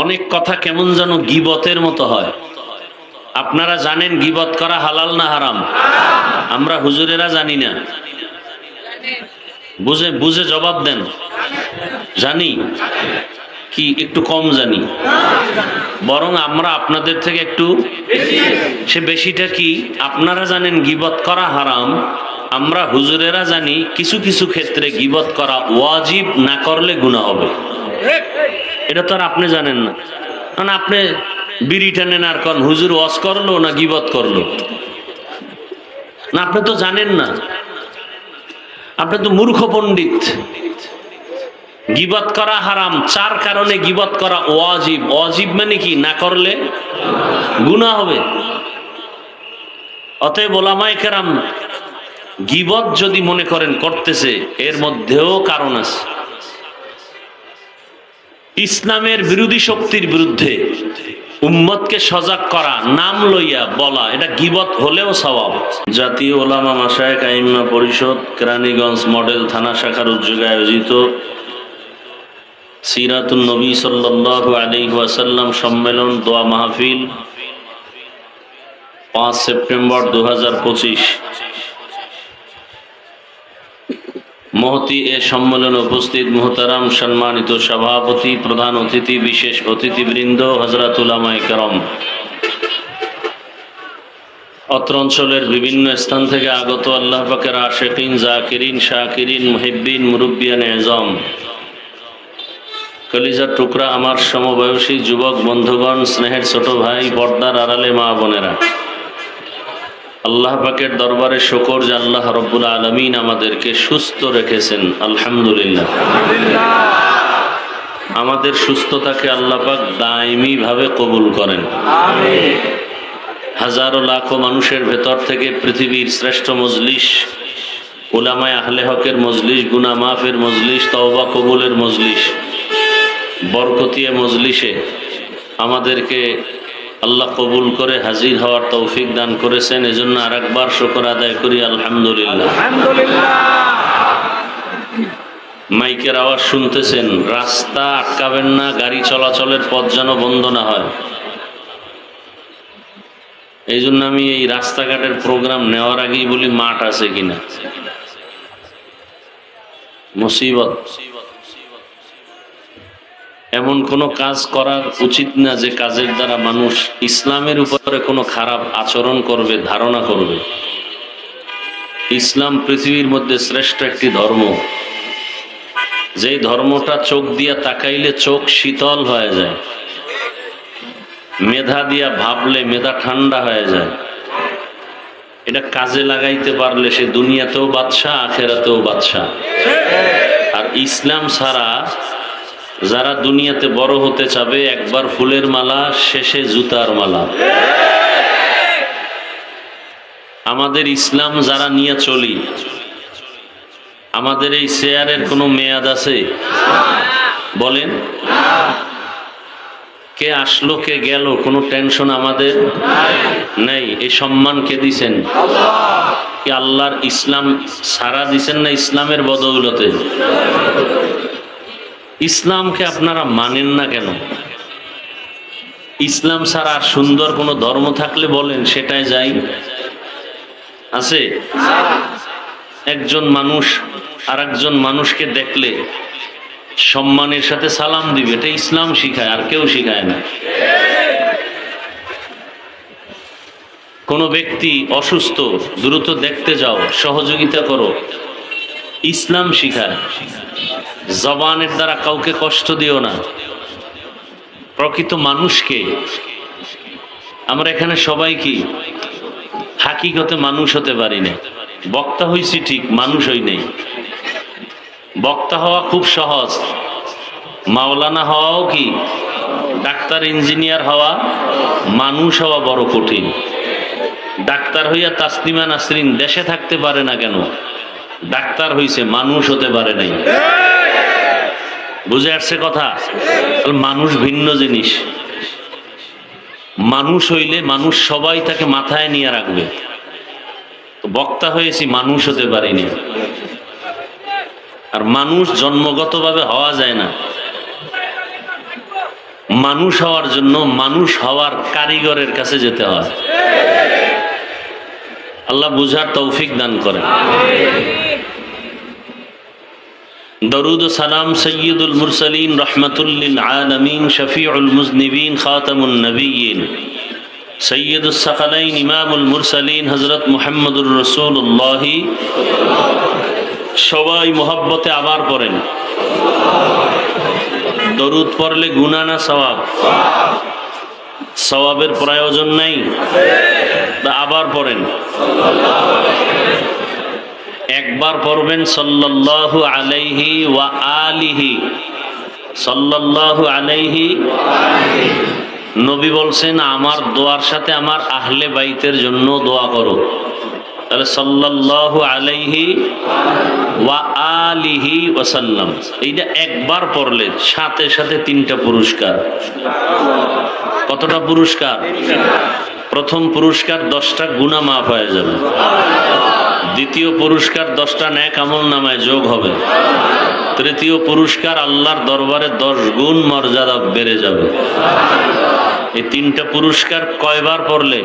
অনেক কথা কেমন যেন গিবতের মতো হয়। আপনারা জানেন গিবত করা হালাল না হারাম? আমরা হুজুরেরা জানি না। বুঝে বুঝে জবাব দেন। জানি, কি একটু কম জানি। বরং আমরা আপনাদের থেকে একটু, সে বেশিটা কি? আপনারা জানেন গিবত করা হারাম। আমরা হুজুরেরা জানি কিছু কিছু ক্ষেত্রে গিবত করা ওয়াজিব না করলে গুণা হবে। এটা তো আর আপনি জানেন না। কারণ আপনি বিড়ি টানেন আর কন, হুজুর ওয়াজ করল না গিবত করল? না, আপনি তো জানেন না। আপনি তো মূর্খ পণ্ডিত। গিবত করা হারাম, চার কারণে গিবত করা ওয়াজিব। ওয়াজিব মানে কি? না করলে গুনাহ হবে। অতএব ওলামায়ে কেরাম গিবত যদি মনে করেন, করতেছে, এর মধ্যেও কারণ আছে। ইসলামের বিরোধী শক্তির বিরুদ্ধে উম্মতকে সজাগ করা, নাম লইয়া বলা, এটা গিবত হলেও স্বভাব। জাতীয় ওলামা মাসায়ক আইম্মা পরিষদ, কেরানীগঞ্জ মডেল থানা শাখার উদ্যোগে আয়োজিত সিরাতুল নবী সাল্লাল্লাহু আলাইহি ওয়াসাল্লাম সম্মেলন দোয়া মাহফিল পাঁচ সেপ্টেম্বর দু হাজার পঁচিশ। মহতি এ সম্মেলনে উপস্থিত মোহতারাম সম্মানিত সভাপতি, প্রধান অতিথি, বিশেষ অতিথিবৃন্দ হজরতুলামায় করম। অত্র অঞ্চলের বিভিন্ন স্থান থেকে আগত আল্লাহ পাকের আশেকিন, জাকিরিন, শাকিরিন, মুহিব্বিন, মুরব্বিয়ান, এজম। কলিজার টুকরা আমার সমবয়সী যুবক, বন্ধুগণ, স্নেহের ছোট ভাই, পর্দার আড়ালে মা বোনেরা। আল্লাহ পাকের দরবারে শকর যে আল্লাহ রব্বুল আলমিন আমাদেরকে সুস্থ রেখেছেন, আলহামদুলিল্লাহ। আমাদের সুস্থতাকে আল্লাহ পাক দায়মি ভাবে কবুল করেন। হাজারো লাখো মানুষের ভেতর থেকে পৃথিবীর শ্রেষ্ঠ মজলিস ওলামায় আহলে হকের মজলিস গুনা মাফের মজলিস, তওবা কবুলের মজলিস, বরকতিয়া মজলিসে আমাদেরকে আল্লাহ কবুল করে হাজির হওয়ার তৌফিক দান করেছেন এজন্য আর একবার শকর আদায় করি আলহামদুলিল্লাহ। মাইকের আওয়াজ শুনতেছেন রাস্তা আটকাবেন না গাড়ি চলাচলের পথ যেন বন্ধ না হয়। এই জন্য আমি এই রাস্তাঘাটের প্রোগ্রাম নেওয়ার আগেই বলি মাঠ আছে কিনা? মুসিবত। এমন কোনো কাজ করা উচিত না যে কাজের দ্বারা মানুষ ইসলামের উপরে কোনো খারাপ আচরণ করবে, ধারণা করবে। ইসলাম পৃথিবীর মধ্যে শ্রেষ্ঠ একটি ধর্ম। যেই ধর্মটা চোখ দিয়া তাকাইলে চোখ শীতল হয়ে যায়। মেধা দিয়া ভাবলে মেধা ঠান্ডা হয়ে যায়। এটা কাজে লাগাইতে পারলে সে দুনিয়াতেও বাদশাহ, আখেরাতেও বাদশাহ। আর ইসলাম ছাড়া যারা দুনিয়াতে বড় হতে চাবে, একবার ফুলের মালা, শেষে জুতার মালা। আমাদের ইসলাম যারা নিয়ে চলি, আমাদের এই শেয়ারের কোনো মেয়াদ আছে? বলেন। কে আসলো, কে গেল, কোনো টেনশন আমাদের? নাই। এই সম্মান কে দিছেন? কি আল্লাহর ইসলাম সারা দিছেন না ইসলামের বদৌলতে? ইসলামকে আপনারা মানেন না কেন? ইসলাম ছাড়া সুন্দর কোনো ধর্ম থাকলে বলেন, সেটাই যাই। আছে? একজন মানুষ আর একজন মানুষকে দেখলে সম্মানের সাথে সালাম দিবে, এটা ইসলাম শিখায়, আর কেউ শিখায় না। কোনো ব্যক্তি অসুস্থ, দ্রুত দেখতে যাও, সহযোগিতা করো, ইসলাম শিখায়। জবানের দ্বারা কাউকে কষ্ট দিও না। প্রকৃত মানুষকে। আমরা এখানে সবাই কি? হাকিগতে মানুষ হতে পারি না। বক্তা হইছি ঠিক, মানুষ হই নেই। বক্তা হওয়া খুব সহজ। মাওলানা হওয়াও কি? ডাক্তার, ইঞ্জিনিয়ার হওয়া, মানুষ হওয়া বড় কঠিন। ডাক্তার হইয়া তাসলিমা নাসরিন দেশে থাকতে পারে না কেন? ডাক্তার হইছে, মানুষ হতে পারে নাই। বুঝে আসছে কথা? মানুষ ভিন্ন জিনিস। মানুষ হইলে মানুষ সবাই তাকে মাথায় নিয়ে রাখবে। বক্তা হয়েছি, মানুষ হতে পারিনি। আর মানুষ জন্মগতভাবে হওয়া যায় না। মানুষ হওয়ার জন্য মানুষ হওয়ার কারিগরের কাছে যেতে হয়। আল্লাহ বুঝার তৌফিক দান করেন। দরুদ সালাম সৈয়দুল মুরসালিন রহমতুল্লিল আলমিন শফিউল মুজনিবিন খাতামুন নবীন সৈয়দুল সকালাইন ইমামুল মুরসালিন হজরত মুহাম্মদুর রসুল্লাহ সবাই মোহব্বতে আবার পড়েন। দরুদ পড়লে গুনা না সওয়াব? সওয়াবের প্রয়োজন নাই। আবার পড়েন। একবার পড়বেন সাল্লাল্লাহু আলাইহি ওয়া আলিহি। সাল্লাল্লাহু আলাইহি নবী বলছেন, আমার দোয়ার সাথে আমার আহলে বাইতের জন্য দোয়া করো। তাহলে সাল্লাল্লাহু আলাইহি ওয়া আলিহি ওয়াসাল্লাম। এইটা একবার পড়লে সাথে সাথে তিনটা পুরস্কার। কতটা পুরস্কার? প্রথম পুরস্কার দশটা গুণা মাফ হয়ে যাবে। দ্বিতীয় পুরস্কার দশটা ন্যাক আমল নামায় যোগ হবে। তৃতীয় পুরস্কার আল্লাহর দরবারে দশ গুণ মর্যাদা বেড়ে যাবে। এই তিনটা পুরস্কার কয়বার পড়লে?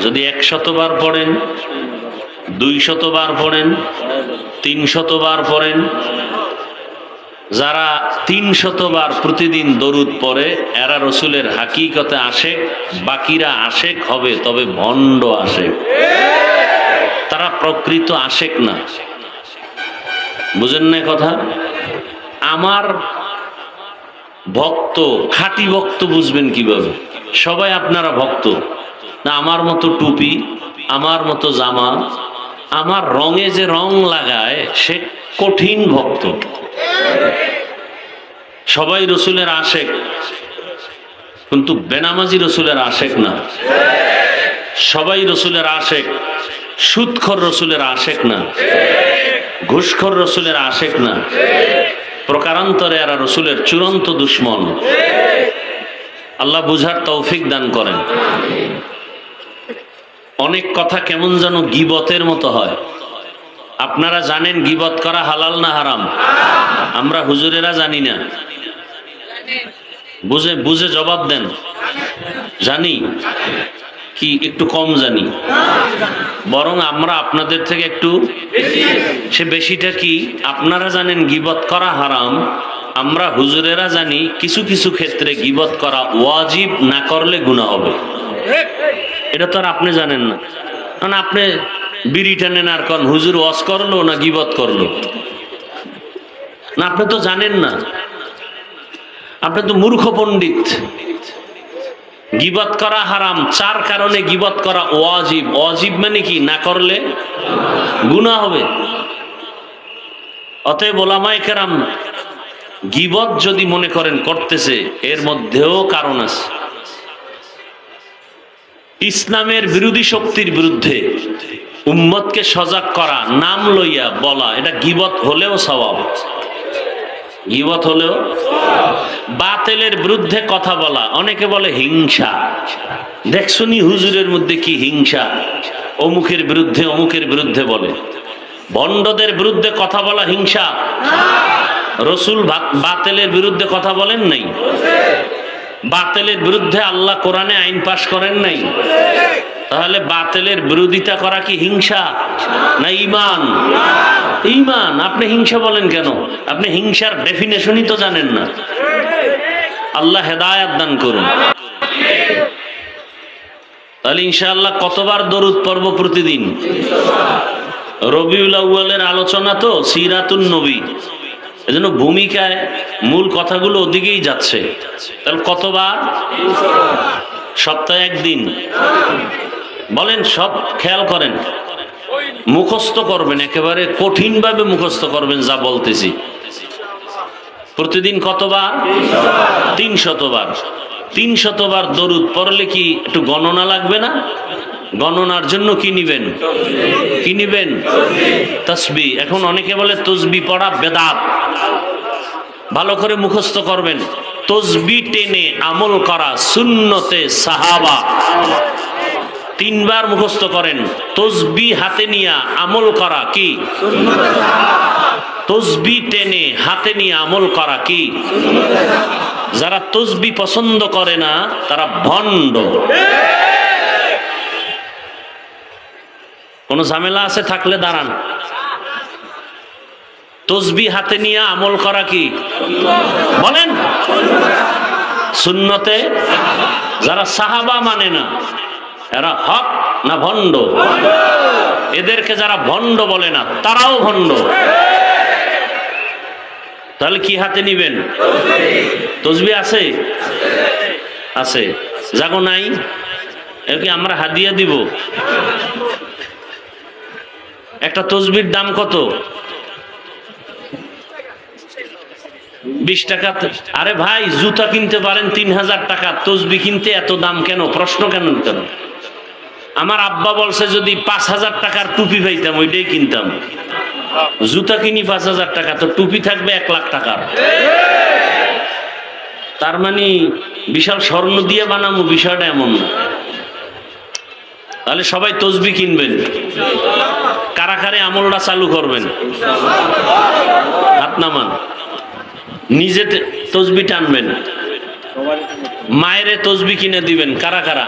যদি একশতবার পড়েন দুই শতবার পড়েন তিন শতবার পড়েন, যারা তিন শতবার প্রতিদিন দরুদ পড়ে, এরা রসুলের হাকিকতে আশেক বাকিরা আশেক হবে, তবে ভণ্ড আশেক তারা প্রকৃত আশেক না। বুঝেন না কথা? আমার ভক্ত, খাঁটি ভক্ত বুঝবেন কীভাবে? সবাই আপনারা ভক্ত। না, আমার মতো টুপি, আমার মতো জামা, আমার রঙে যে রং লাগায়, সে কঠিন ভক্ত। সবাই রসুলের আশেক। কিন্তু বেনামাজি রসুলের আশেক না। সবাই রসুলের আশেক। সুৎখর রসুলের আশেক না। ঘুষখর রসুলের আশেক না। প্রকারান্তরে এরা রসুলের চূড়ান্ত দুশ্মন। আল্লাহ বুঝার তৌফিক দান করেন। অনেক কথা কেমন যেন গিবতের মতো হয়। আপনারা জানেন গিবত করা হালাল না হারাম? আমরা হুজুরেরা জানি না। বুঝে বুঝে জবাব দেন। জানি। কি একটু কম জানি। বরং আমরা আপনাদের থেকে একটু সে বেশিটা কি, আপনারা জানেন গিবত করা হারাম, আমরা হুজুরেরা জানি কিছু কিছু ক্ষেত্রে গিবত করা ওয়াজিব না করলে গুণা হবে। এটা তো আর আপনি জানেন না। কারণ আপনি বিড়ি টানেন আর কন, হুজুর ওয়াজ করল না গিবত করল? না, আপনি তো জানেন না। আপনি তো মূর্খ পণ্ডিত। গিবত করা হারাম, চার কারণে গিবত করা ওয়াজিব। ওয়াজিব মানে কি? না করলে গুনাহ হবে। অতএব ওলামায়ে কেরাম, গিবত যদি মনে করেন করতেছে, এর মধ্যেও কারণ আছে। ইসলামের বিরোধী শক্তির বিরুদ্ধে উম্মতকে সজাগ করা, নাম লইয়া বলা, এটা গিবত হলেও স্বভাব। গিবত হলেও বাতেলের বিরুদ্ধে কথা বলা। অনেকে বলে হিংসা। দেখছনি হুজুরের মধ্যে কি হিংসা? অমুকের বিরুদ্ধে অমুকের বিরুদ্ধে বলে। ভণ্ডদের বিরুদ্ধে কথা বলা হিংসা? রসুল বাতেলের বিরুদ্ধে কথা বলেন নাই? বাতেলের বিরুদ্ধে আল্লাহ কোরআনে আইন পাশ করেন নাই? তাহলে বাতেলের বিরোধিতা করা কি হিংসা না ইমান ইমান আপনি হিংসা বলেন কেন? আপনি হিংসার ডেফিনেশনই তো জানেন না। আল্লাহ হেদায়াত দান করুন। তাহলে ইনশাআল্লাহ কতবার দরুদ পর্ব প্রতিদিন? রবিউল আউ্বালের আলোচনা তো সিরাতুন নবী। এজন্য ভূমিকায় মূল কথাগুলো ওদিকেই যাচ্ছে। তাহলে কতবার? সপ্তাহে একদিন। বলেন, সব খেয়াল করেন। মুখস্থ করবেন, একেবারে কঠিনভাবে মুখস্থ করবেন যা বলতেছি। প্রতিদিন কতবার? তিন শতবার তিন শতবার দরুদ পড়লে কি একটু গণনা লাগবে না? গণনার জন্য কি নিবেন? কি নিবেন? তসবি। এখন অনেকে বলে তসবি পড়া বেদাত। ভালো করে মুখস্থ করবেন। তসবি টেনে আমল করা সুন্নতে সাহাবা। তিনবার মুখস্থ করেন। তসবি হাতে নিয়ে আমল করা কি? তসবি টেনে হাতে নিয়ে আমল করা কি? যারা তসবি পছন্দ করে না, তারা ভণ্ড। কোন ঝামেলা আছে? থাকলে দাঁড়ান। তসবি হাতে নিয়ে আমল করা কি? বলেন। শূন্যতে যারা সাহাবা মানে না এরা হক না ভণ্ড? এদেরকে যারা ভণ্ড বলে না, তারাও ভণ্ড। তাহলে কি হাতে নিবেন? তসবি আছে? আছে। জাগো নাই? একে আমরা হাদিয়া দিব। একটা তসবির দাম কত? বিশ টাকা আরে ভাই, জুতা কিনতে পারেন তিন হাজার টাকা। তসবি কিনতে এত দাম কেন? প্রশ্ন কেন কেন আমার আব্বা বলছে, যদি পাঁচ হাজার টাকার টুপি পাইতাম, ওইটাই কিনতাম। জুতা কিনি পাঁচ হাজার টাকা, তো টুপি থাকবে এক লাখ টাকার। তার মানে বিশাল স্বর্ণ দিয়ে বানাবো, বিষয়টা এমন না। তাহলে সবাই তসবি কিনবেন। কারা কারে আমলটা চালু করবেন। হাত নামান। নিজে তসবি টানবেন। মায়েরে তসবি কিনে দিবেন, কারা কারা?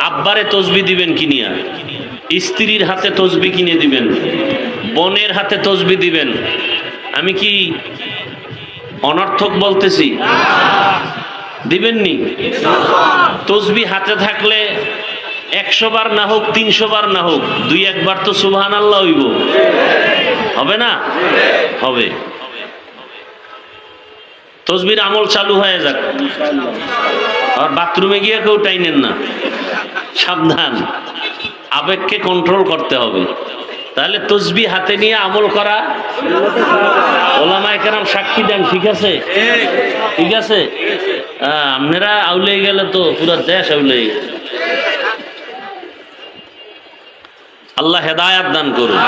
আব্বারে তসবি দিবেন কিনিয়া, স্ত্রীর হাতে তসবি কিনে দিবেন, বোনের হাতে তসবি দিবেন। আমি কি অনর্থক বলতেছি? দিবেননি? তসবি হাতে থাকলে একশো বার না হোক, তিনশো বার না হোক, দুই একবার তো সুবহান আল্লাহ হইব। হবে না? হবে। তসবির আমল চালু হয়ে যাক। আর বাথরুমে গিয়ে কেউ টাইনেন না। সাবধান। আবেগকে কন্ট্রোল করতে হবে। তাহলে তসবি হাতে নিয়ে আমল করা ওলামায় কেরাম সাক্ষী দেন, ঠিক আছে? ঠিক আছে? আপনারা আউলে গেলে তো পুরো দেশ আউলে আল্লাহ হেদায়াত দান করুন।